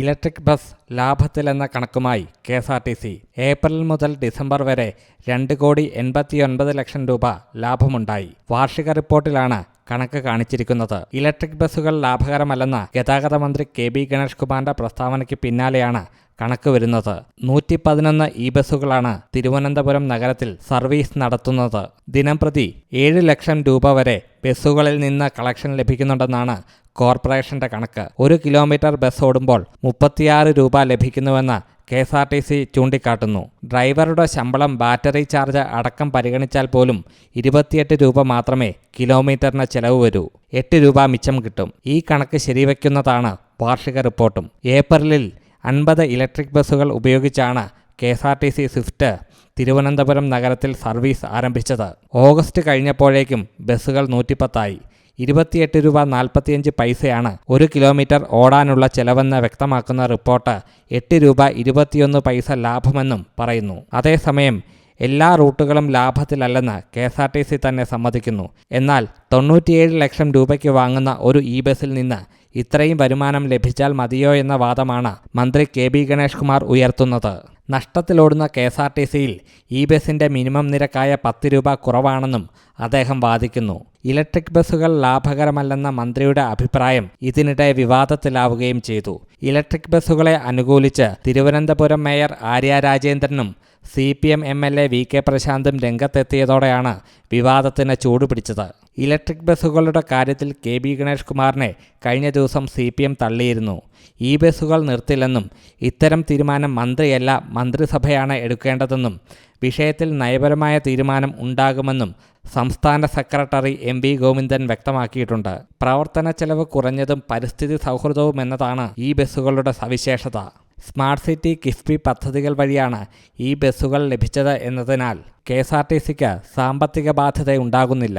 Electric bus ലാഭത്തിലെന്ന കണക്കുമായി K S R T C April മുതൽ December വരെ രണ്ട് കോടി എൺപത്തിയൊൻപത് ലക്ഷം രൂപ ലാഭമുണ്ടായി. വാർഷിക റിപ്പോർട്ടിലാണ് കണക്ക് കാണിച്ചിരിക്കുന്നത്. ഇലക്ട്രിക് ബസ്സുകൾ ലാഭകരമല്ലെന്ന ഗതാഗത മന്ത്രി കെ ബി ഗണേഷ് കുമാറിന്റെ പ്രസ്താവനയ്ക്ക് പിന്നാലെയാണ് കണക്ക് വരുന്നത്. നൂറ്റി പതിനൊന്ന് ഇ ബസ്സുകളാണ് തിരുവനന്തപുരം നഗരത്തിൽ സർവീസ് നടത്തുന്നത്. ദിനംപ്രതി ഏഴ് ലക്ഷം രൂപ വരെ ബസ്സുകളിൽ നിന്ന് കളക്ഷൻ ലഭിക്കുന്നുണ്ടെന്നാണ് കോർപ്പറേഷന്റെ കണക്ക്. ഒരു കിലോമീറ്റർ ബസ് ഓടുമ്പോൾ മുപ്പത്തിയാറ് രൂപ ലഭിക്കുന്നുവെന്ന് K S R T C ചൂണ്ടിക്കാട്ടുന്നു. ഡ്രൈവറുടെ ശമ്പളം ബാറ്ററി ചാർജ് അടക്കം പരിഗണിച്ചാൽ പോലും ഇരുപത്തിയെട്ട് രൂപ മാത്രമേ കിലോമീറ്ററിന് ചെലവ് വരൂ. എട്ട് രൂപ മിച്ചം കിട്ടും. ഈ കണക്ക് ശരിവയ്ക്കുന്നതാണ് വാർഷിക റിപ്പോർട്ടും. ഏപ്രിലിൽ അൻപത് ഇലക്ട്രിക് ബസ്സുകൾ ഉപയോഗിച്ചാണ് K S R T C swift Thiruvananthapuram നഗരത്തിൽ സർവീസ് ആരംഭിച്ചത്. ഓഗസ്റ്റ് കഴിഞ്ഞപ്പോഴേക്കും ബസ്സുകൾ നൂറ്റിപ്പത്തായി. ഇരുപത്തിയെട്ട് രൂപ നാൽപ്പത്തിയഞ്ച് പൈസയാണ് ഒരു കിലോമീറ്റർ ഓടാനുള്ള ചെലവെന്ന് വ്യക്തമാക്കുന്ന റിപ്പോർട്ട് എട്ട് രൂപ ഇരുപത്തിയൊന്ന് പൈസ ലാഭമെന്നും പറയുന്നു. അതേസമയം എല്ലാ റൂട്ടുകളും ലാഭത്തിലല്ലെന്ന് K S R T C തന്നെ സമ്മതിക്കുന്നു. എന്നാൽ തൊണ്ണൂറ്റിയേഴ് ലക്ഷം രൂപയ്ക്ക് വാങ്ങുന്ന ഒരു ഇ ബസ്സിൽ നിന്ന് ഇത്രയും വരുമാനം ലഭിച്ചാൽ മതിയോ എന്ന വാദമാണ് മന്ത്രി കെ ബി ഗണേഷ് കുമാർ ഉയർത്തുന്നത്. നഷ്ടത്തിലോടുന്ന കെ എസ് ആർ ടി സിയിൽ ഇ ബസിന്റെ മിനിമം നിരക്കായ പത്ത് രൂപ കുറവാണെന്നും അദ്ദേഹം വാദിക്കുന്നു. ഇലക്ട്രിക് ബസ്സുകൾ ലാഭകരമല്ലെന്ന മന്ത്രിയുടെ അഭിപ്രായം ഇതിനിടെ വിവാദത്തിലാവുകയും ചെയ്തു. ഇലക്ട്രിക് ബസ്സുകളെ അനുകൂലിച്ച് Thiruvananthapuram mayor Arya രാജേന്ദ്രനും C P M M L A V K പ്രശാന്തും രംഗത്തെത്തിയതോടെയാണ് വിവാദത്തിന് ചൂടുപിടിച്ചത്. ഇലക്ട്രിക് ബസ്സുകളുടെ കാര്യത്തിൽ കെ ബി ഗണേഷ് കുമാറിനെ കഴിഞ്ഞ ദിവസം സി പി എം തള്ളിയിരുന്നു. ഈ ബസ്സുകൾ നിർത്തില്ലെന്നും ഇത്തരം തീരുമാനം മന്ത്രിയല്ല മന്ത്രിസഭയാണ് എടുക്കേണ്ടതെന്നും വിഷയത്തിൽ നയപരമായ തീരുമാനം ഉണ്ടാകുമെന്നും സംസ്ഥാന സെക്രട്ടറി എം വി ഗോവിന്ദൻ വ്യക്തമാക്കിയിട്ടുണ്ട്. പ്രവർത്തന ചെലവ് കുറഞ്ഞതും പരിസ്ഥിതി സൗഹൃദവും എന്നതാണ് ഈ ബസ്സുകളുടെ സവിശേഷത. സ്മാർട്ട് സിറ്റി കിഫ്ബി പദ്ധതികൾ വഴിയാണ് ഈ ബസ്സുകൾ ലഭിച്ചത് എന്നതിനാൽ കെ എസ് ആർ ടി സിക്ക് സാമ്പത്തിക ബാധ്യത ഉണ്ടാകുന്നില്ല.